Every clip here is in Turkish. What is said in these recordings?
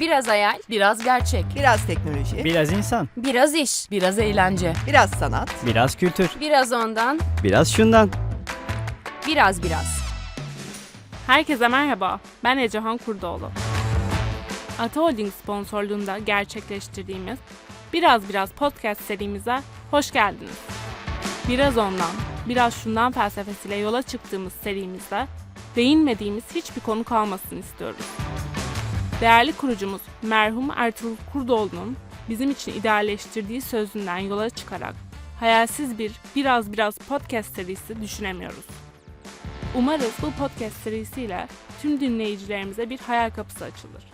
Biraz hayal, biraz gerçek. Biraz teknoloji, Biraz insan, Biraz iş, biraz eğlence. biraz sanat. biraz kültür, Biraz ondan, biraz şundan. biraz biraz. Herkese merhaba, ben Ecehan Kurdoğlu. Ata Holding sponsorluğunda gerçekleştirdiğimiz Biraz Biraz podcast serimize hoş geldiniz. Biraz ondan, biraz şundan felsefesiyle yola çıktığımız serimizde değinmediğimiz hiçbir konu kalmasın istiyoruz. Değerli kurucumuz merhum Ertuğrul Kurdoğlu'nun bizim için idealleştirdiği sözünden yola çıkarak hayalsiz bir Biraz Biraz podcast serisi düşünemiyoruz. Umarız bu podcast serisiyle tüm dinleyicilerimize bir hayal kapısı açılır.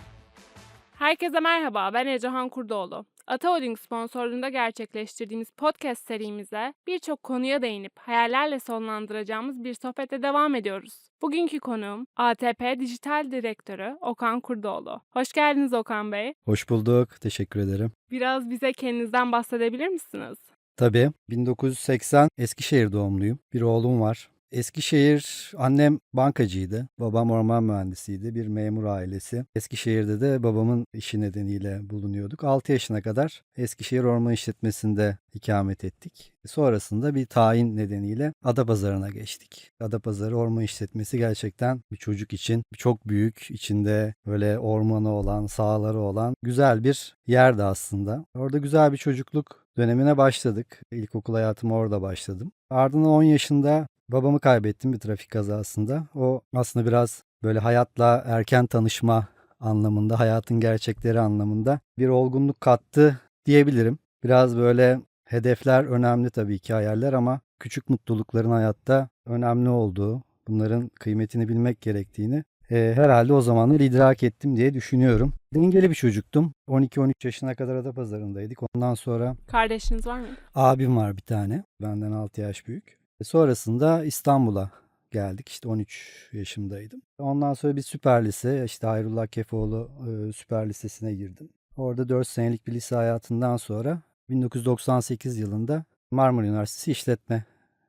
Herkese merhaba, ben Ecehan Kurdoğlu. Ata Holding sponsorluğunda gerçekleştirdiğimiz podcast serimize birçok konuya değinip hayallerle sonlandıracağımız bir sohbete devam ediyoruz. Bugünkü konuğum ATP Dijital Direktörü Okan Kurdoğlu. Hoş geldiniz Okan Bey. Hoş bulduk. Teşekkür ederim. Biraz bize kendinizden bahsedebilir misiniz? Tabii 1980 Eskişehir doğumluyum. Bir oğlum var. Eskişehir annem bankacıydı. Babam orman mühendisiydi. Bir memur ailesi. Eskişehir'de de babamın işi nedeniyle bulunuyorduk. 6 yaşına kadar Eskişehir Orman İşletmesi'nde ikamet ettik. Sonrasında bir tayin nedeniyle Adapazarı'na geçtik. Adapazarı Orman İşletmesi gerçekten bir çocuk için çok büyük, içinde böyle ormanı olan, sahaları olan güzel bir yerdi aslında. Orada güzel bir çocukluk dönemine başladık. İlkokul hayatıma orada başladım. Ardından 10 yaşında babamı kaybettim bir trafik kazasında. O aslında biraz böyle hayatla erken tanışma anlamında, hayatın gerçekleri anlamında bir olgunluk kattı diyebilirim. Biraz böyle hedefler önemli tabii ki hayaller ama küçük mutlulukların hayatta önemli olduğu, bunların kıymetini bilmek gerektiğini e, herhalde o zamanlar idrak ettim diye düşünüyorum. Dengeli bir çocuktum. 12-13 yaşına kadar Adapazarı'ndaydık. Ondan sonra Kardeşiniz var mı? abim var bir tane. Benden 6 yaş büyük. E, Sonrasında İstanbul'a geldik. İşte 13 yaşımdaydım. Ondan sonra bir süper lise, işte Hayrullah Kefoğlu e, süper lisesine girdim. Orada 4 senelik bir lise hayatından sonra 1998 yılında Marmara Üniversitesi İşletme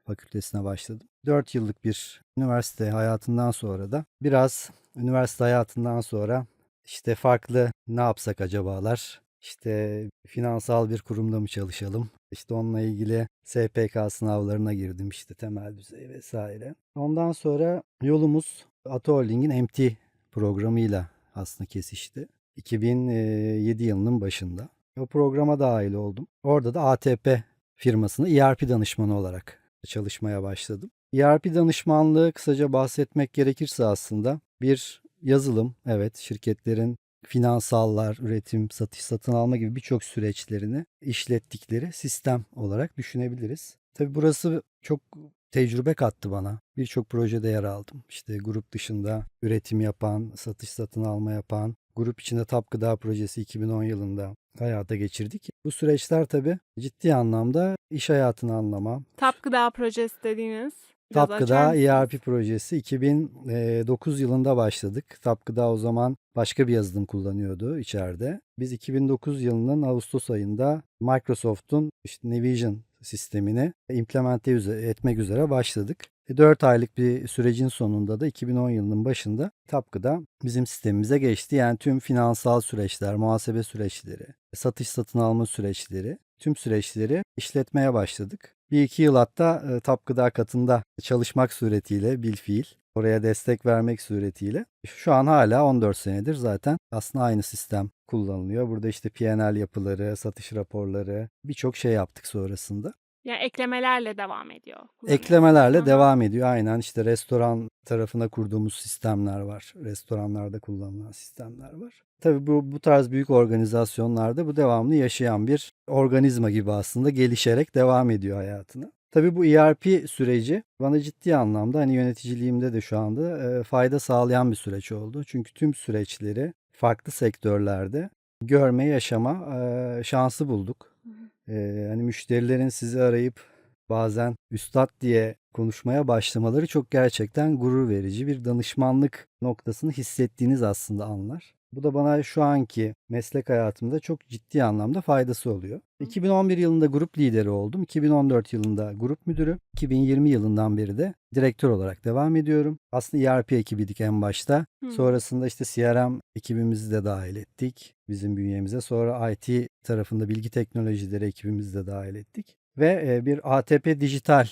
Fakültesine başladım. 4 yıllık bir üniversite hayatından sonra da biraz üniversite hayatından sonra işte farklı ne yapsak acabalar, işte finansal bir kurumda mı çalışalım, işte onunla ilgili SPK sınavlarına girdim işte temel düzey vesaire. Ondan sonra yolumuz Ata Holding'in MT programıyla aslında kesişti. 2007 yılının başında. O programa dahil oldum. Orada da ATP firmasında ERP danışmanı olarak çalışmaya başladım. ERP danışmanlığı kısaca bahsetmek gerekirse aslında bir yazılım, evet şirketlerin finansallar, üretim, satış, satın alma gibi birçok süreçlerini işlettikleri sistem olarak düşünebiliriz. Tabii burası çok tecrübe kattı bana. Birçok projede yer aldım. İşte grup dışında üretim yapan, satış satın alma yapan, grup içinde Tap Gıda projesi 2010 yılında hayata geçirdik. Bu süreçler tabii ciddi anlamda iş hayatını anlama, Tap Gıda Projesi dediğiniz. biraz Tap Gıda? ERP projesi 2009 yılında başladık. Tap Gıda o zaman başka bir yazılım kullanıyordu içeride. Biz 2009 yılının Ağustos ayında Microsoft'un işte Navision sistemini implemente etmek üzere başladık. 4 aylık bir sürecin sonunda da 2010 yılının başında Tap Gıda bizim sistemimize geçti. Yani tüm finansal süreçler, muhasebe süreçleri, satış satın alma süreçleri, tüm süreçleri işletmeye başladık. Bir iki yıl hatta e, Tap katında çalışmak suretiyle bil fiil oraya destek vermek suretiyle şu an hala 14 senedir zaten aslında aynı sistem kullanılıyor. Burada işte P&L yapıları, satış raporları birçok şey yaptık sonrasında. Yani eklemelerle devam ediyor. Eklemelerle Aha. devam ediyor. Aynen işte restoran tarafına kurduğumuz sistemler var. Restoranlarda kullanılan sistemler var. Tabii bu, bu tarz büyük organizasyonlarda bu devamlı yaşayan bir organizma gibi aslında gelişerek devam ediyor hayatına. Tabii bu ERP süreci bana ciddi anlamda hani yöneticiliğimde de şu anda e, fayda sağlayan bir süreç oldu. Çünkü tüm süreçleri farklı sektörlerde görme, yaşama e, şansı bulduk. E, hani müşterilerin sizi arayıp bazen üstad diye konuşmaya başlamaları çok gerçekten gurur verici bir danışmanlık noktasını hissettiğiniz aslında anlar. Bu da bana şu anki meslek hayatımda çok ciddi anlamda faydası oluyor. 2011 yılında grup lideri oldum. 2014 yılında grup müdürü. 2020 yılından beri de direktör olarak devam ediyorum. Aslında ERP ekibiydik en başta. Hı. Sonrasında işte CRM ekibimizi de dahil ettik bizim bünyemize. Sonra IT tarafında bilgi teknolojileri ekibimizi de dahil ettik. Ve e, bir ATP dijital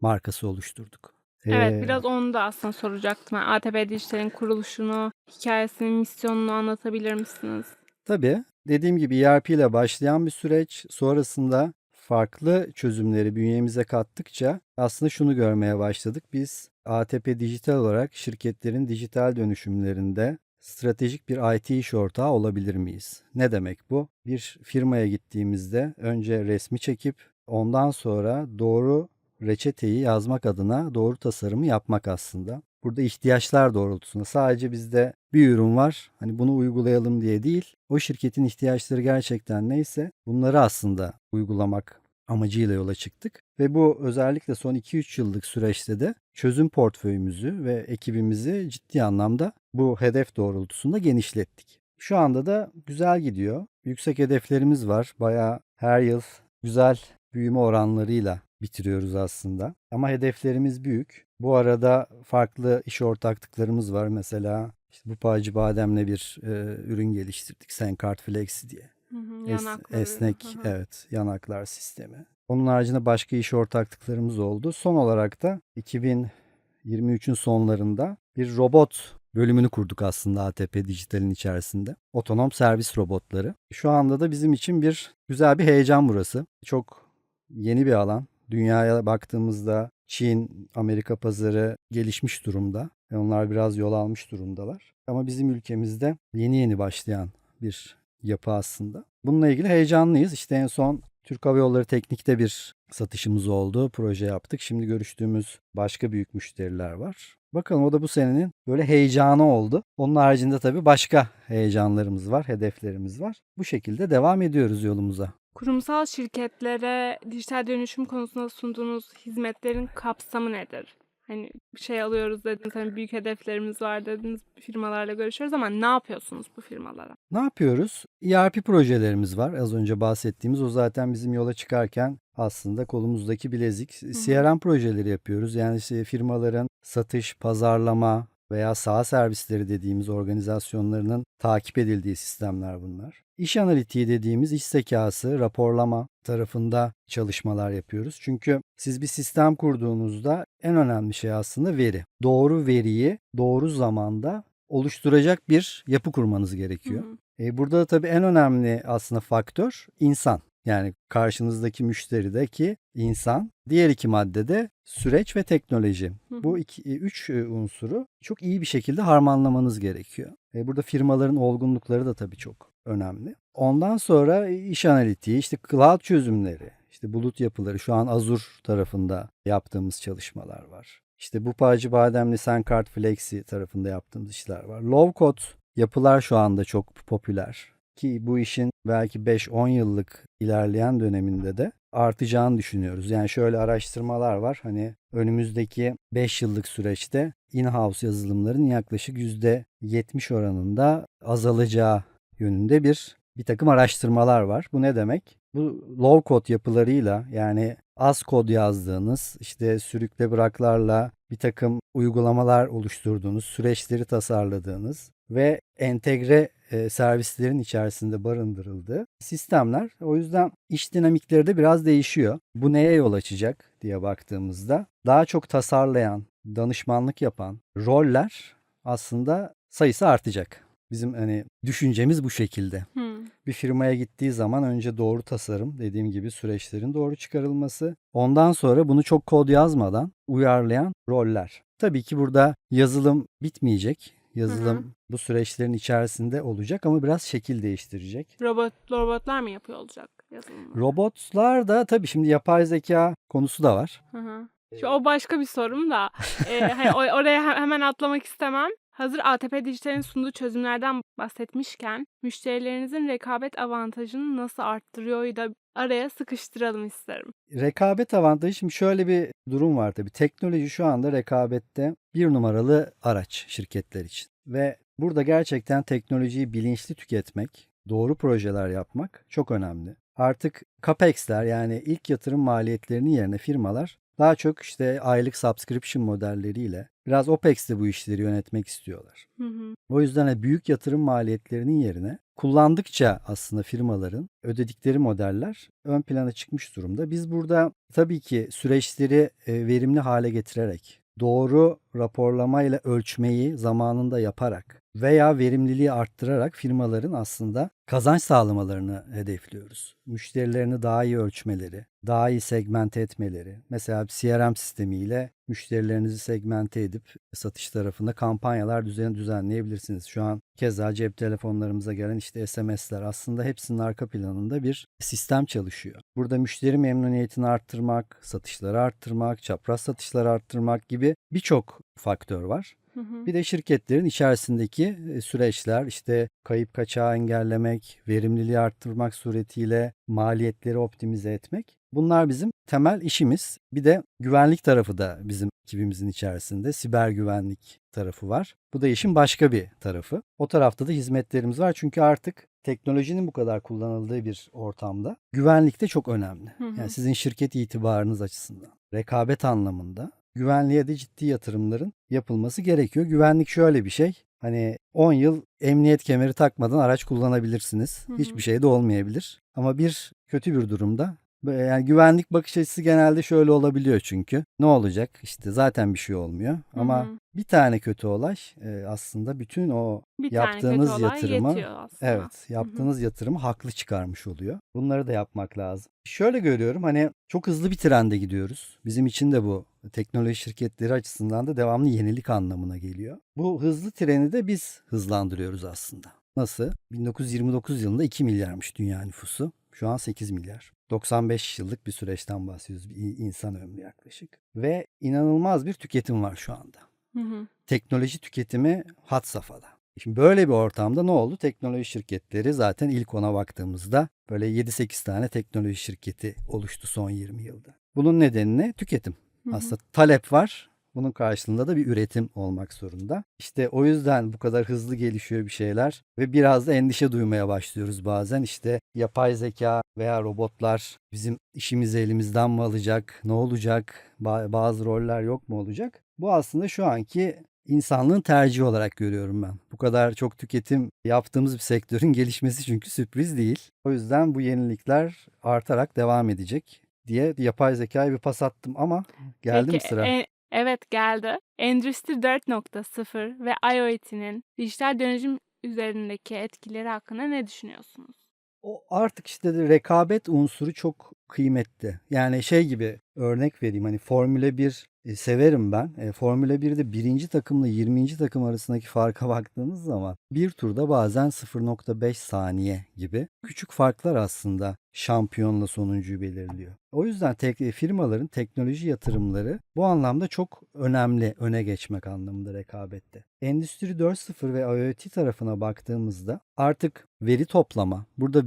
markası oluşturduk. Evet Ee, biraz onu da aslında soracaktım. Yani ATP Dijital'in kuruluşunu, hikayesini, misyonunu anlatabilir misiniz? Tabii. Dediğim gibi ERP ile başlayan bir süreç. Sonrasında farklı çözümleri bünyemize kattıkça aslında şunu görmeye başladık. Biz ATP Dijital olarak şirketlerin dijital dönüşümlerinde stratejik bir IT iş ortağı olabilir miyiz? Ne demek bu? Bir firmaya gittiğimizde önce resmi çekip ondan sonra doğru reçeteyi yazmak adına doğru tasarımı yapmak aslında. Burada ihtiyaçlar doğrultusunda sadece bizde bir ürün var. Hani bunu uygulayalım diye değil. O şirketin ihtiyaçları gerçekten neyse bunları aslında uygulamak amacıyla yola çıktık. Ve bu özellikle son 2-3 yıllık süreçte de çözüm portföyümüzü ve ekibimizi ciddi anlamda bu hedef doğrultusunda genişlettik. Şu anda da güzel gidiyor. Yüksek hedeflerimiz var. Bayağı her yıl güzel büyüme oranlarıyla bitiriyoruz aslında. Ama hedeflerimiz büyük. Bu arada farklı iş ortaklıklarımız var. Mesela işte bu Pacı Badem'le bir e, ürün geliştirdik. Senkart Flexi diye. Hı hı, Es- esnek Hı hı. evet yanaklar sistemi. Onun haricinde başka iş ortaklıklarımız oldu. Son olarak da 2023'ün sonlarında bir robot bölümünü kurduk aslında ATP Dijital'in içerisinde. Otonom servis robotları. Şu anda da bizim için bir güzel bir heyecan burası. Çok yeni bir alan. Dünyaya baktığımızda Çin, Amerika pazarı gelişmiş durumda. Ve onlar biraz yol almış durumdalar. Ama bizim ülkemizde yeni yeni başlayan bir yapı aslında. Bununla ilgili heyecanlıyız. İşte en son Türk Hava Yolları Teknik'te bir satışımız oldu. Proje yaptık. Şimdi görüştüğümüz başka büyük müşteriler var. Bakalım o da bu senenin böyle heyecanı oldu. Onun haricinde tabii başka heyecanlarımız var, hedeflerimiz var. Bu şekilde devam ediyoruz yolumuza. Kurumsal şirketlere dijital dönüşüm konusunda sunduğunuz hizmetlerin kapsamı nedir? Hani bir şey alıyoruz dediniz, hani büyük hedeflerimiz var dediniz, firmalarla görüşüyoruz ama ne yapıyorsunuz bu firmalara? Ne yapıyoruz? ERP projelerimiz var. Az önce bahsettiğimiz o zaten bizim yola çıkarken aslında kolumuzdaki bilezik. CRM projeleri yapıyoruz. Yani işte firmaların satış, pazarlama veya saha servisleri dediğimiz organizasyonlarının takip edildiği sistemler bunlar. İş analitiği dediğimiz iş zekası, raporlama tarafında çalışmalar yapıyoruz. Çünkü siz bir sistem kurduğunuzda en önemli şey aslında veri. Doğru veriyi doğru zamanda oluşturacak bir yapı kurmanız gerekiyor. Hı hı. E, burada da tabii en önemli aslında faktör insan. Yani karşınızdaki müşterideki insan. Diğer iki maddede süreç ve teknoloji. Hı. Bu iki, üç e, unsuru çok iyi bir şekilde harmanlamanız gerekiyor. E, burada firmaların olgunlukları da tabii çok önemli. Ondan sonra iş analitiği, işte cloud çözümleri, işte bulut yapıları. Şu an Azure tarafında yaptığımız çalışmalar var. İşte bu Pacı Bademli Senkart Flexi tarafında yaptığımız işler var. Low code yapılar şu anda çok popüler. Ki bu işin belki 5-10 yıllık ilerleyen döneminde de artacağını düşünüyoruz. Yani şöyle araştırmalar var. Hani önümüzdeki 5 yıllık süreçte in-house yazılımların yaklaşık %70 oranında azalacağı yönünde bir bir takım araştırmalar var. Bu ne demek? Bu low code yapılarıyla yani az kod yazdığınız, işte sürükle bıraklarla bir takım uygulamalar oluşturduğunuz, süreçleri tasarladığınız ve entegre e, servislerin içerisinde barındırıldığı sistemler. O yüzden iş dinamikleri de biraz değişiyor. Bu neye yol açacak diye baktığımızda daha çok tasarlayan, danışmanlık yapan roller aslında sayısı artacak. Bizim hani düşüncemiz bu şekilde. Hı. Bir firmaya gittiği zaman önce doğru tasarım, dediğim gibi süreçlerin doğru çıkarılması. Ondan sonra bunu çok kod yazmadan uyarlayan roller. Tabii ki burada yazılım bitmeyecek. Yazılım bu süreçlerin içerisinde olacak ama biraz şekil değiştirecek. Robot, robotlar mı yapıyor olacak yazılımı? Robotlar da tabii şimdi yapay zeka konusu da var. Hı hı. Şu o başka bir sorum da e, hani oraya he- hemen atlamak istemem. Hazır ATP Dijital'in sunduğu çözümlerden bahsetmişken müşterilerinizin rekabet avantajını nasıl arttırıyor da araya sıkıştıralım isterim. Rekabet avantajı şimdi şöyle bir durum var tabii. Teknoloji şu anda rekabette bir numaralı araç şirketler için. Ve Burada gerçekten teknolojiyi bilinçli tüketmek, doğru projeler yapmak çok önemli. Artık CAPEX'ler yani ilk yatırım maliyetlerinin yerine firmalar daha çok işte aylık subscription modelleriyle biraz OPEX'te bu işleri yönetmek istiyorlar. Hı hı. O yüzden de büyük yatırım maliyetlerinin yerine kullandıkça aslında firmaların ödedikleri modeller ön plana çıkmış durumda. Biz burada tabii ki süreçleri e, verimli hale getirerek, doğru raporlamayla ölçmeyi zamanında yaparak veya verimliliği arttırarak firmaların aslında kazanç sağlamalarını hedefliyoruz. Müşterilerini daha iyi ölçmeleri, daha iyi segmente etmeleri. Mesela CRM sistemiyle müşterilerinizi segmente edip satış tarafında kampanyalar düzen düzenleyebilirsiniz. Şu an keza cep telefonlarımıza gelen işte SMS'ler aslında hepsinin arka planında bir sistem çalışıyor. Burada müşteri memnuniyetini arttırmak, satışları arttırmak, çapraz satışları arttırmak gibi birçok faktör var. Hı hı. Bir de şirketlerin içerisindeki e, süreçler işte kayıp kaçağı engellemek, verimliliği arttırmak suretiyle maliyetleri optimize etmek. Bunlar bizim temel işimiz. Bir de güvenlik tarafı da bizim ekibimizin içerisinde siber güvenlik tarafı var. Bu da işin başka bir tarafı. O tarafta da hizmetlerimiz var çünkü artık teknolojinin bu kadar kullanıldığı bir ortamda güvenlik de çok önemli. Hı hı. Yani sizin şirket itibarınız açısından, rekabet anlamında güvenliğe de ciddi yatırımların yapılması gerekiyor. Güvenlik şöyle bir şey. Hani 10 yıl emniyet kemeri takmadan araç kullanabilirsiniz. Hı hı. Hiçbir şey de olmayabilir. Ama bir kötü bir durumda yani güvenlik bakış açısı genelde şöyle olabiliyor çünkü. Ne olacak? İşte zaten bir şey olmuyor. Ama Hı hı. bir tane kötü olay e, aslında bütün o Bir yaptığınız yatırımı. Evet, yaptığınız yatırımı haklı çıkarmış oluyor. Bunları da yapmak lazım. Şöyle görüyorum hani çok hızlı bir trende gidiyoruz. Bizim için de bu teknoloji şirketleri açısından da devamlı yenilik anlamına geliyor. Bu hızlı treni de biz hızlandırıyoruz aslında. Nasıl? 1929 yılında 2 milyarmış dünya nüfusu. Şu an 8 milyar. 95 yıllık bir süreçten bahsediyoruz. Bir insan ömrü yaklaşık. Ve inanılmaz bir tüketim var şu anda Hı hı. teknoloji tüketimi had safhada. Şimdi böyle bir ortamda ne oldu? Teknoloji şirketleri zaten ilk ona baktığımızda böyle 7-8 tane teknoloji şirketi oluştu son 20 yılda. Bunun nedeni ne? Tüketim. Hı hı. Aslında talep var. Bunun karşılığında da bir üretim olmak zorunda. İşte o yüzden bu kadar hızlı gelişiyor bir şeyler ve biraz da endişe duymaya başlıyoruz bazen. İşte yapay zeka veya robotlar bizim işimizi elimizden mi alacak? Ne olacak? Ba- Bazı roller yok mu olacak? Bu aslında şu anki insanlığın tercihi olarak görüyorum ben. Bu kadar çok tüketim yaptığımız bir sektörün gelişmesi çünkü sürpriz değil. O yüzden bu yenilikler artarak devam edecek diye yapay zekaya bir pas attım ama geldi Peki, mi sıra? e- evet geldi. Endüstri 4.0 ve IoT'nin dijital dönüşüm üzerindeki etkileri hakkında ne düşünüyorsunuz? O artık işte de rekabet unsuru çok kıymetli. Yani şey gibi örnek vereyim hani Formula 1 e, severim ben. E, Formula 1'de birinci takımla 20. takım arasındaki farka baktığınız zaman bir turda bazen 0.5 saniye gibi küçük farklar aslında şampiyonla sonuncuyu belirliyor. O yüzden tek, e, firmaların teknoloji yatırımları bu anlamda çok önemli öne geçmek anlamında rekabette. Endüstri 4.0 ve IoT tarafına baktığımızda artık veri toplama, burada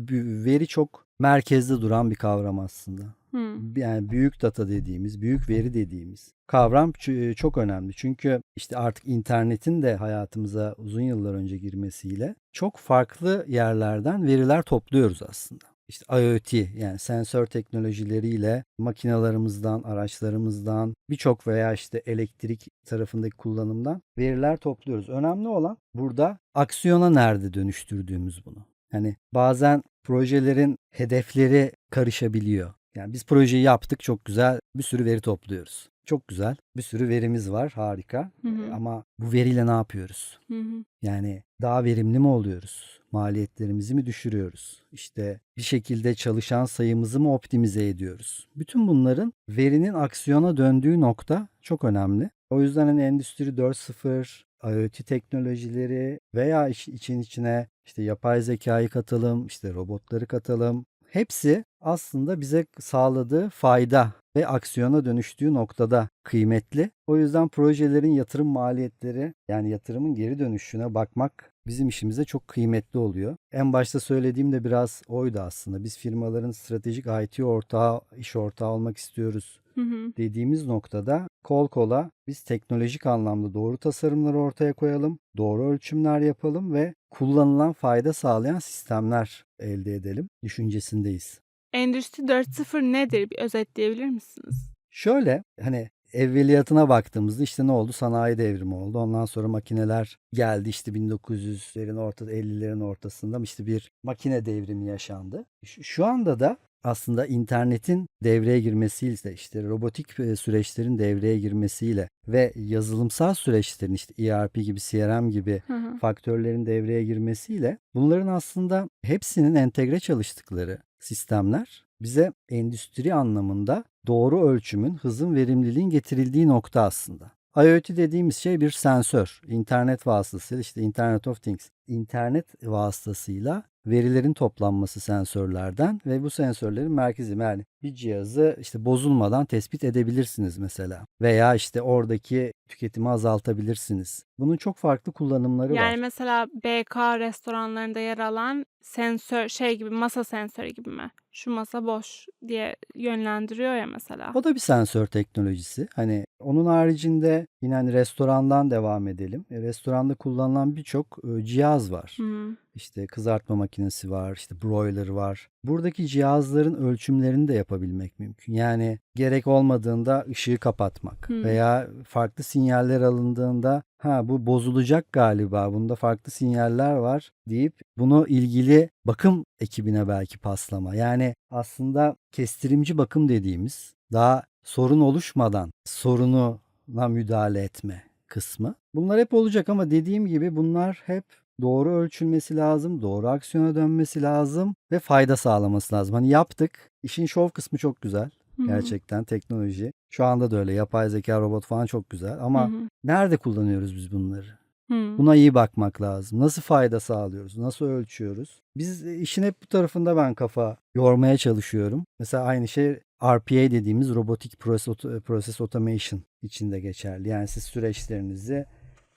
veri çok merkezde duran bir kavram aslında. Hı. Yani büyük data dediğimiz, büyük veri dediğimiz kavram ç- çok önemli. Çünkü işte artık internetin de hayatımıza uzun yıllar önce girmesiyle çok farklı yerlerden veriler topluyoruz aslında. İşte IoT yani sensör teknolojileriyle makinalarımızdan, araçlarımızdan, birçok veya işte elektrik tarafındaki kullanımdan veriler topluyoruz. Önemli olan burada aksiyona nerede dönüştürdüğümüz bunu. Hani bazen projelerin hedefleri karışabiliyor. Yani biz projeyi yaptık çok güzel bir sürü veri topluyoruz. Çok güzel bir sürü verimiz var harika Hı hı. Ama bu veriyle ne yapıyoruz? Hı hı. Yani daha verimli mi oluyoruz? Maliyetlerimizi mi düşürüyoruz? İşte bir şekilde çalışan sayımızı mı optimize ediyoruz? Bütün bunların verinin aksiyona döndüğü nokta çok önemli. O yüzden hani Endüstri 4.0, IoT teknolojileri veya iş- için içine işte yapay zekayı katalım, işte robotları katalım. Hepsi aslında bize sağladığı fayda ve aksiyona dönüştüğü noktada kıymetli. O yüzden projelerin yatırım maliyetleri yani yatırımın geri dönüşüne bakmak bizim işimize çok kıymetli oluyor. En başta söylediğim de biraz oydu aslında. Biz firmaların stratejik IT ortağı, iş ortağı olmak istiyoruz Hı hı. dediğimiz noktada kol kola biz teknolojik anlamda doğru tasarımları ortaya koyalım, doğru ölçümler yapalım ve kullanılan fayda sağlayan sistemler elde edelim düşüncesindeyiz. Endüstri 4.0 nedir? Bir özetleyebilir misiniz? Şöyle hani evveliyatına baktığımızda işte ne oldu? Sanayi devrimi oldu. Ondan sonra makineler geldi işte 1900'lerin ortada 50'lerin ortasında işte bir makine devrimi yaşandı. Şu, anda da aslında internetin devreye girmesiyle işte robotik süreçlerin devreye girmesiyle ve yazılımsal süreçlerin işte ERP gibi CRM gibi Hı hı. faktörlerin devreye girmesiyle bunların aslında hepsinin entegre çalıştıkları sistemler bize endüstri anlamında doğru ölçümün, hızın, verimliliğin getirildiği nokta aslında. IoT dediğimiz şey bir sensör. İnternet vasıtasıyla işte Internet of Things. İnternet vasıtasıyla verilerin toplanması sensörlerden ve bu sensörlerin merkezi yani bir cihazı işte bozulmadan tespit edebilirsiniz mesela veya işte oradaki tüketimi azaltabilirsiniz. Bunun çok farklı kullanımları var. Yani mesela BK restoranlarında yer alan sensör şey gibi masa sensörü gibi mi? Şu masa boş diye yönlendiriyor ya mesela. O da bir sensör teknolojisi. Hani onun haricinde yine hani restorandan devam edelim. E, restoranda kullanılan birçok e, cihaz var. Hı. İşte kızartma makinesi var, işte broiler var. Buradaki cihazların ölçümlerini de yapabilmek mümkün. Yani gerek olmadığında ışığı kapatmak Hmm. veya farklı sinyaller alındığında ha bu bozulacak galiba bunda farklı sinyaller var deyip bunu ilgili bakım ekibine belki paslama. Yani aslında kestirimci bakım dediğimiz daha sorun oluşmadan sorununa müdahale etme kısmı. Bunlar hep olacak ama dediğim gibi bunlar hep doğru ölçülmesi lazım, doğru aksiyona dönmesi lazım ve fayda sağlaması lazım. Hani yaptık. İşin şov kısmı çok güzel. Gerçekten teknoloji. Şu anda da öyle. Yapay zeka, robot falan çok güzel. Ama Hı hı. nerede kullanıyoruz biz bunları? Hı. Buna iyi bakmak lazım. Nasıl fayda sağlıyoruz? Nasıl ölçüyoruz? Biz e, işin hep bu tarafında ben kafa yormaya çalışıyorum. Mesela aynı şey RPA dediğimiz robotik process, auto- process automation içinde geçerli. Yani siz süreçlerinizi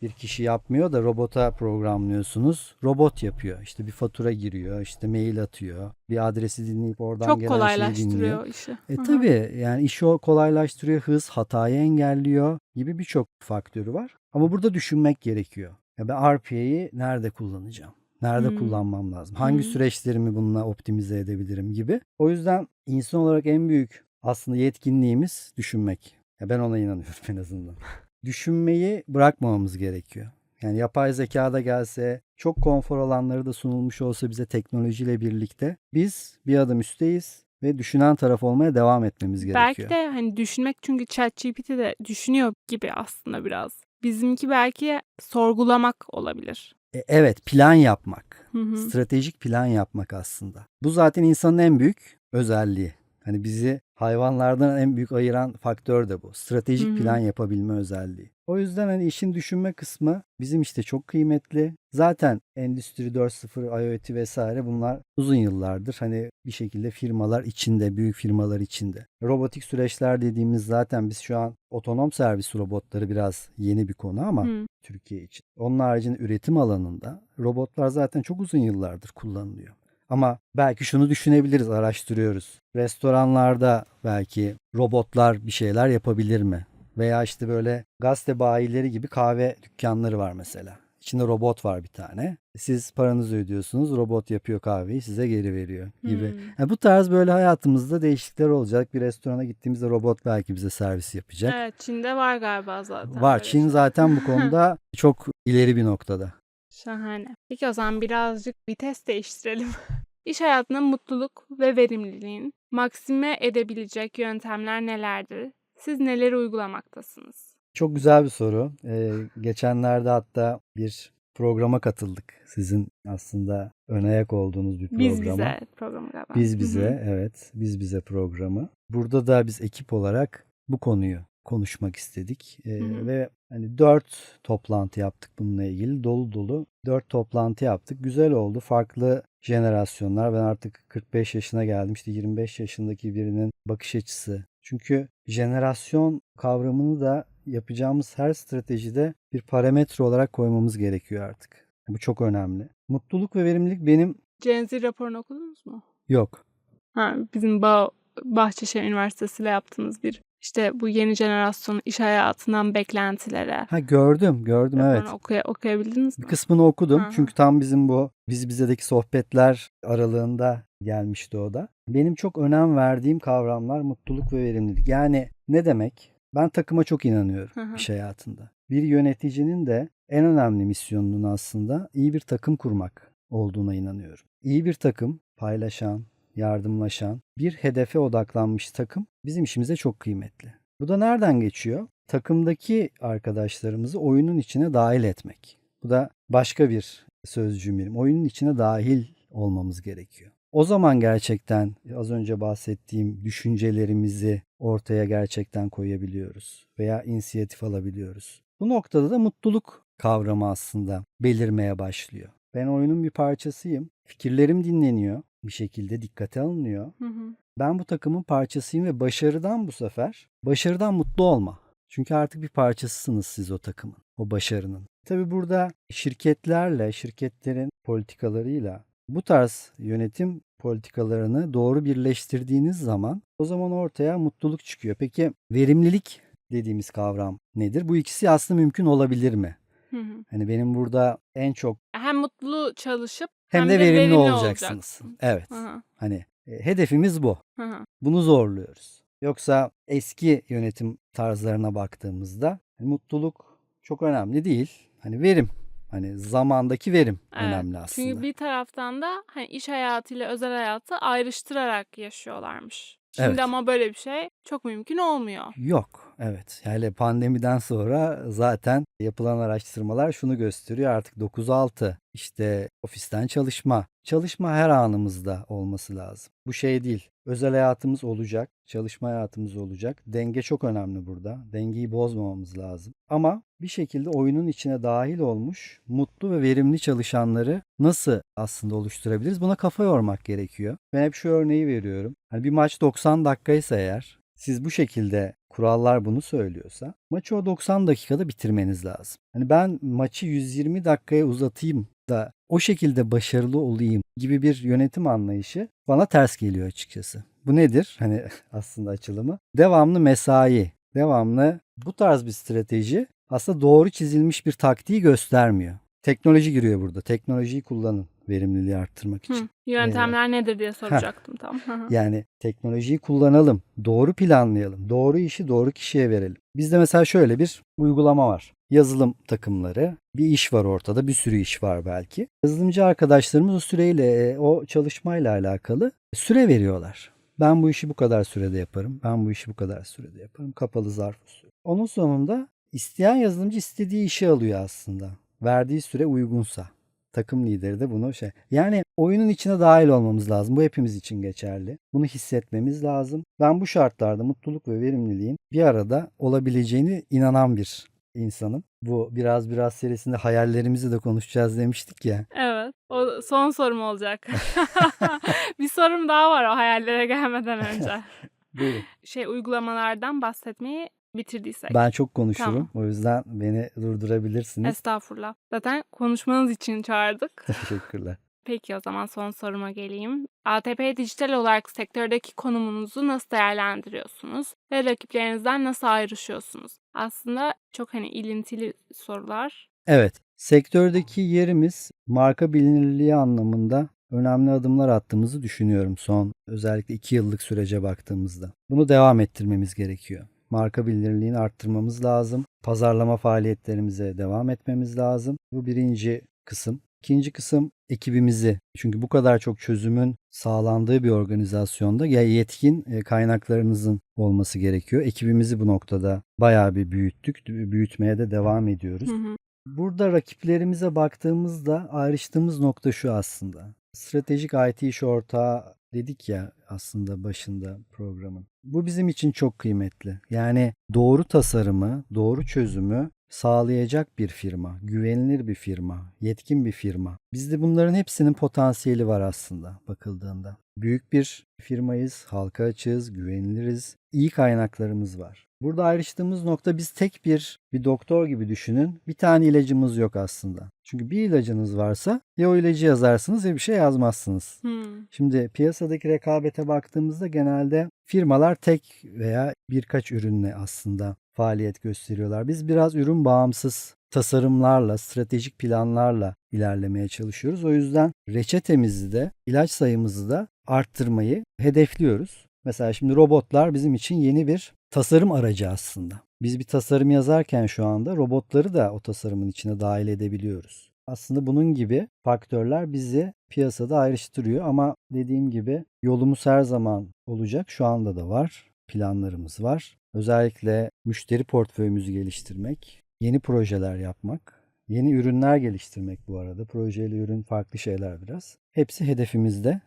bir kişi yapmıyor da robota programlıyorsunuz. Robot yapıyor. İşte bir fatura giriyor, işte mail atıyor. Bir adresi dinleyip oradan Çok gelen şeyi dinliyor. kolaylaştırıyor işi. E Hı hı. tabii yani işi o kolaylaştırıyor, hız, hatayı engelliyor gibi birçok faktörü var. Ama burada düşünmek gerekiyor. Ya ben RPA'yı nerede kullanacağım? Nerede Hmm. kullanmam lazım? Hangi Hmm. süreçlerimi bununla optimize edebilirim gibi. O yüzden insan olarak en büyük aslında yetkinliğimiz düşünmek. Ya ben ona inanıyorum en azından. Düşünmeyi bırakmamamız gerekiyor. Yani yapay zeka da gelse, çok konfor alanları da sunulmuş olsa bize teknolojiyle birlikte biz bir adım üstteyiz ve düşünen taraf olmaya devam etmemiz gerekiyor. Belki de hani düşünmek çünkü ChatGPT de düşünüyor gibi aslında biraz. Bizimki belki sorgulamak olabilir. E, evet, plan yapmak. Hı hı. Stratejik plan yapmak aslında. Bu zaten insanın en büyük özelliği. Hani bizi hayvanlardan en büyük ayıran faktör de bu. Stratejik Hı hı. plan yapabilme özelliği. O yüzden hani işin düşünme kısmı bizim işte çok kıymetli. Zaten Endüstri 4.0, IoT vesaire bunlar uzun yıllardır hani bir şekilde firmalar içinde, büyük firmalar içinde. Robotik süreçler dediğimiz zaten biz şu an otonom servis robotları biraz yeni bir konu ama Hı. Türkiye için. Onun haricinde üretim alanında robotlar zaten çok uzun yıllardır kullanılıyor. Ama belki şunu düşünebiliriz, araştırıyoruz. Restoranlarda belki robotlar bir şeyler yapabilir mi? Veya işte böyle gazete bayileri gibi kahve dükkanları var mesela. İçinde robot var bir tane. Siz paranızı ödüyorsunuz, robot yapıyor kahveyi size geri veriyor gibi. Hmm. Yani bu tarz böyle hayatımızda değişiklikler olacak. Bir restorana gittiğimizde robot belki bize servis yapacak. Evet Çin'de var galiba zaten. Var. Çin şey. zaten bu konuda çok ileri bir noktada. Şahane. Peki o zaman birazcık vites değiştirelim. İş hayatında mutluluk ve verimliliğin maksime edebilecek yöntemler nelerdir? Siz neleri uygulamaktasınız? Çok güzel bir soru. Ee, geçenlerde hatta bir programa katıldık. Sizin aslında ön ayak olduğunuz bir programa. Biz bize programı galiba. Biz bize evet biz bize programı. Burada da biz ekip olarak bu konuyu konuşmak istedik Ee, Hı hı. ve hani dört toplantı yaptık bununla ilgili dolu dolu dört toplantı yaptık güzel oldu farklı jenerasyonlar ben artık 45 yaşına geldim işte 25 yaşındaki birinin bakış açısı çünkü jenerasyon kavramını da yapacağımız her stratejide bir parametre olarak koymamız gerekiyor artık Bu çok önemli. Mutluluk ve verimlilik benim Gen Z raporunu okudunuz mu? yok. Ha, bizim Bağ Bahçeşehir Üniversitesi ile yaptığımız bir işte bu yeni jenerasyonun iş hayatından beklentilere. Ha gördüm, gördüm evet. raporunu okuya, okuyabildiniz mi? Bir kısmını okudum. Hı hı. Çünkü tam bizim bu biz bizedeki sohbetler aralığında gelmişti o da. Benim çok önem verdiğim kavramlar mutluluk ve verimlilik. Yani ne demek? Ben takıma çok inanıyorum Hı hı. iş hayatında. Bir yöneticinin de en önemli misyonunun aslında iyi bir takım kurmak olduğuna inanıyorum. İyi bir takım, paylaşan, yardımlaşan, bir hedefe odaklanmış takım bizim işimize çok kıymetli. Bu da nereden geçiyor? Takımdaki arkadaşlarımızı oyunun içine dahil etmek. Bu da başka bir sözcüğüm benim. Oyunun içine dahil olmamız gerekiyor. O zaman gerçekten az önce bahsettiğim düşüncelerimizi ortaya gerçekten koyabiliyoruz veya inisiyatif alabiliyoruz. Bu noktada da mutluluk kavramı aslında belirmeye başlıyor. Ben oyunun bir parçasıyım. Fikirlerim dinleniyor. Bir şekilde dikkate alınıyor. Hı hı. Ben bu takımın parçasıyım ve başarıdan bu sefer başarıdan mutlu olma. Çünkü artık bir parçasısınız siz o takımın, o başarının. Tabi burada şirketlerle, şirketlerin politikalarıyla bu tarz yönetim politikalarını doğru birleştirdiğiniz zaman o zaman ortaya mutluluk çıkıyor. Peki verimlilik dediğimiz kavram nedir? Bu ikisi aslında mümkün olabilir mi? Hı hı. Hani benim burada en çok Hem mutlu çalışıp hem, de verimli, verimli olacaksınız. olacaksın. Evet. Hı. Hani e, hedefimiz bu. Hı. Bunu zorluyoruz. Yoksa eski yönetim tarzlarına baktığımızda hani mutluluk çok önemli değil. Hani verim, hani zamandaki verim Evet, önemli aslında. Çünkü bir taraftan da hani iş hayatıyla özel hayatı ayrıştırarak yaşıyorlarmış. Şimdi Evet. ama böyle bir şey çok mümkün olmuyor. Yok. Evet. Yani pandemiden sonra zaten yapılan araştırmalar şunu gösteriyor. Artık 9-6 işte ofisten çalışma. Çalışma her anımızda olması lazım. Bu şey değil. Özel hayatımız olacak, çalışma hayatımız olacak. Denge çok önemli burada. Dengeyi bozmamamız lazım. Ama bir şekilde oyunun içine dahil olmuş, mutlu ve verimli çalışanları nasıl aslında oluşturabiliriz? Buna kafa yormak gerekiyor. Ben hep şu örneği veriyorum. Hani bir maç 90 dakikaysa eğer siz bu şekilde kurallar bunu söylüyorsa maçı o 90 dakikada bitirmeniz lazım. Hani ben maçı 120 dakikaya uzatayım da o şekilde başarılı olayım gibi bir yönetim anlayışı bana ters geliyor açıkçası. Bu nedir? Hani aslında açılımı. Devamlı mesai, devamlı bu tarz bir strateji aslında doğru çizilmiş bir taktiği göstermiyor. Teknoloji giriyor burada. Teknolojiyi kullanın verimliliği arttırmak Hı. için. Yöntemler nedir diye soracaktım tam. Hı hı. Yani teknolojiyi kullanalım, doğru planlayalım, doğru işi doğru kişiye verelim. Bizde mesela şöyle bir uygulama var. Yazılım takımları, bir iş var ortada, bir sürü iş var belki. Yazılımcı arkadaşlarımız o süreyle, e, o çalışmayla alakalı süre veriyorlar. Ben bu işi bu kadar sürede yaparım, ben bu işi bu kadar sürede yaparım. Kapalı zarf usulü. Onun sonunda isteyen yazılımcı istediği işi alıyor aslında. Verdiği süre uygunsa takım lideri de bunu şey. Yani oyunun içine dahil olmamız lazım. Bu hepimiz için geçerli. Bunu hissetmemiz lazım. Ben bu şartlarda mutluluk ve verimliliğin bir arada olabileceğini inanan bir insanım. Bu biraz biraz serisinde hayallerimizi de konuşacağız demiştik ya. Evet. O son sorum olacak. bir sorum daha var o hayallere gelmeden önce. Buyurun. Şey uygulamalardan bahsetmeyi bitirdiysek. Ben çok konuşurum. Tamam. O yüzden beni durdurabilirsiniz. Estağfurullah. Zaten konuşmanız için çağırdık. Teşekkürler. Peki o zaman son soruma geleyim. ATP dijital olarak sektördeki konumunuzu nasıl değerlendiriyorsunuz ve rakiplerinizden nasıl ayrışıyorsunuz? Aslında çok hani ilintili sorular. Evet. Sektördeki yerimiz marka bilinirliği anlamında önemli adımlar attığımızı düşünüyorum son özellikle 2 yıllık sürece baktığımızda. Bunu devam ettirmemiz gerekiyor. Marka bilinirliğini arttırmamız lazım. Pazarlama faaliyetlerimize devam etmemiz lazım. Bu birinci kısım. İkinci kısım ekibimizi. Çünkü bu kadar çok çözümün sağlandığı bir organizasyonda ya yetkin e, kaynaklarınızın olması gerekiyor. Ekibimizi bu noktada bayağı bir büyüttük. Büyütmeye de devam ediyoruz. Hı hı. Burada rakiplerimize baktığımızda ayrıştığımız nokta şu aslında. Stratejik IT iş ortağı dedik ya aslında başında programın. Bu bizim için çok kıymetli. Yani doğru tasarımı, doğru çözümü sağlayacak bir firma, güvenilir bir firma, yetkin bir firma. Bizde bunların hepsinin potansiyeli var aslında bakıldığında. Büyük bir firmayız, halka açığız, güveniliriz, iyi kaynaklarımız var. Burada ayrıştığımız nokta biz tek bir bir doktor gibi düşünün. Bir tane ilacımız yok aslında. Çünkü bir ilacınız varsa ya o ilacı yazarsınız ya bir şey yazmazsınız. Hmm. Şimdi piyasadaki rekabete baktığımızda genelde firmalar tek veya birkaç ürünle aslında faaliyet gösteriyorlar. Biz biraz ürün bağımsız tasarımlarla, stratejik planlarla ilerlemeye çalışıyoruz. O yüzden reçetemizi de, ilaç sayımızı da arttırmayı hedefliyoruz. Mesela şimdi robotlar bizim için yeni bir tasarım aracı aslında. Biz bir tasarım yazarken şu anda robotları da o tasarımın içine dahil edebiliyoruz. Aslında bunun gibi faktörler bizi piyasada ayrıştırıyor ama dediğim gibi yolumuz her zaman olacak. Şu anda da var. Planlarımız var. Özellikle müşteri portföyümüzü geliştirmek, yeni projeler yapmak, yeni ürünler geliştirmek bu arada. Projeyle ürün farklı şeyler biraz. Hepsi hedefimizde.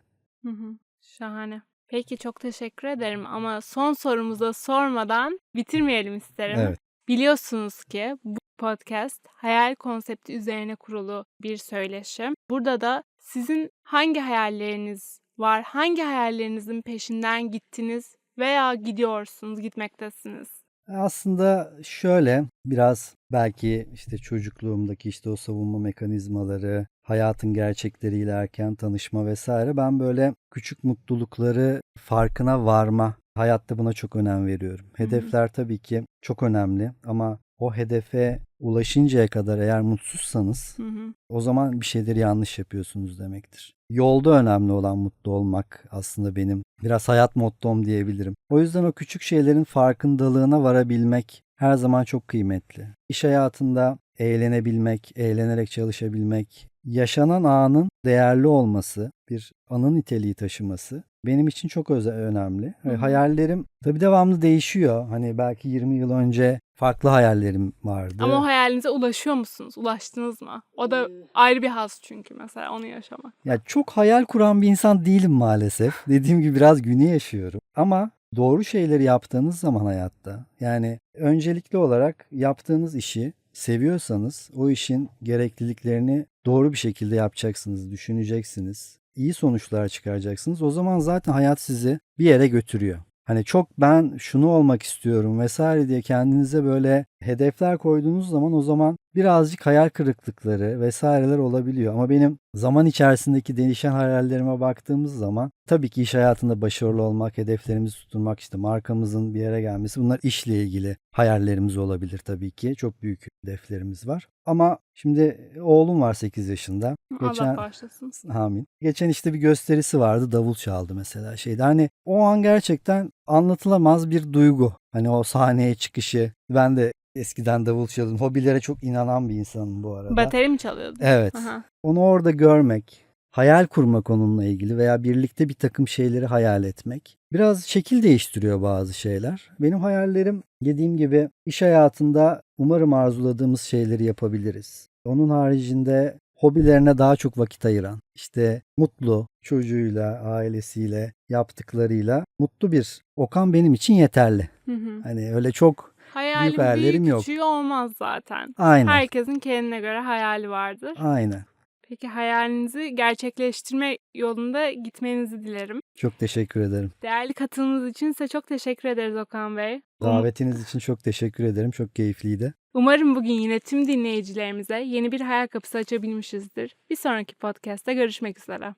Hı hı. Şahane. Peki çok teşekkür ederim ama son sorumuza sormadan bitirmeyelim isterim. Evet. Biliyorsunuz ki bu podcast hayal konsepti üzerine kurulu bir söyleşim. Burada da sizin hangi hayalleriniz var, hangi hayallerinizin peşinden gittiniz veya gidiyorsunuz, gitmektesiniz? Aslında şöyle biraz belki işte çocukluğumdaki işte o savunma mekanizmaları, hayatın gerçekleriyle erken tanışma vesaire ben böyle küçük mutlulukları farkına varma hayatta buna çok önem veriyorum. Hedefler tabii ki çok önemli ama o hedefe ulaşıncaya kadar eğer mutsuzsanız Hı hı. o zaman bir şeyleri yanlış yapıyorsunuz demektir. Yolda önemli olan mutlu olmak aslında benim biraz hayat mottom diyebilirim. O yüzden o küçük şeylerin farkındalığına varabilmek her zaman çok kıymetli. İş hayatında eğlenebilmek, eğlenerek çalışabilmek, yaşanan anın değerli olması, bir anı niteliği taşıması benim için çok öze- önemli. Hı. Hayallerim tabii devamlı değişiyor. Hani belki 20 yıl önce farklı hayallerim vardı. Ama o hayalinize ulaşıyor musunuz? Ulaştınız mı? O da ayrı bir haz çünkü mesela onu yaşamak. Ya çok hayal kuran bir insan değilim maalesef. Dediğim gibi biraz günü yaşıyorum. Ama doğru şeyleri yaptığınız zaman hayatta yani öncelikli olarak yaptığınız işi seviyorsanız o işin gerekliliklerini doğru bir şekilde yapacaksınız, düşüneceksiniz. iyi sonuçlar çıkaracaksınız. O zaman zaten hayat sizi bir yere götürüyor. Hani çok ben şunu olmak istiyorum vesaire diye kendinize böyle hedefler koyduğunuz zaman o zaman birazcık hayal kırıklıkları vesaireler olabiliyor. Ama benim zaman içerisindeki değişen hayallerime baktığımız zaman tabii ki iş hayatında başarılı olmak, hedeflerimizi tutturmak, işte markamızın bir yere gelmesi bunlar işle ilgili hayallerimiz olabilir tabii ki. Çok büyük hedeflerimiz var. Ama şimdi oğlum var 8 yaşında. Allah bağışlasın. Amin. Geçen işte bir gösterisi vardı. Davul çaldı mesela şeyde. Hani o an gerçekten anlatılamaz bir duygu. Hani o sahneye çıkışı. Ben de eskiden davul çalıyordum. Hobilere çok inanan bir insanım bu arada. Bateri mi çalıyordun? Evet. Aha. Onu orada görmek, hayal kurmak onunla ilgili veya birlikte bir takım şeyleri hayal etmek. Biraz şekil değiştiriyor bazı şeyler. Benim hayallerim dediğim gibi iş hayatında umarım arzuladığımız şeyleri yapabiliriz. Onun haricinde hobilerine daha çok vakit ayıran, işte mutlu çocuğuyla, ailesiyle, yaptıklarıyla mutlu bir Okan benim için yeterli. Hı hı. Hani öyle çok Hayalin hayallerim büyük yok. küçüğü olmaz zaten. aynen. Herkesin kendine göre hayali vardır. Aynen. Peki hayalinizi gerçekleştirme yolunda gitmenizi dilerim. Çok teşekkür ederim. Değerli katılımınız için size çok teşekkür ederiz Okan Bey. Um- Davetiniz için çok teşekkür ederim. Çok keyifliydi. Umarım bugün yine tüm dinleyicilerimize yeni bir hayal kapısı açabilmişizdir. Bir sonraki podcast'te görüşmek üzere.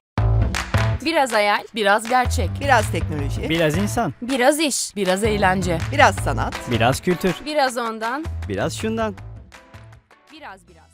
Biraz hayal, biraz gerçek. Biraz teknoloji, Biraz insan, Biraz iş, biraz eğlence. biraz sanat. biraz kültür, Biraz ondan, biraz şundan. biraz biraz.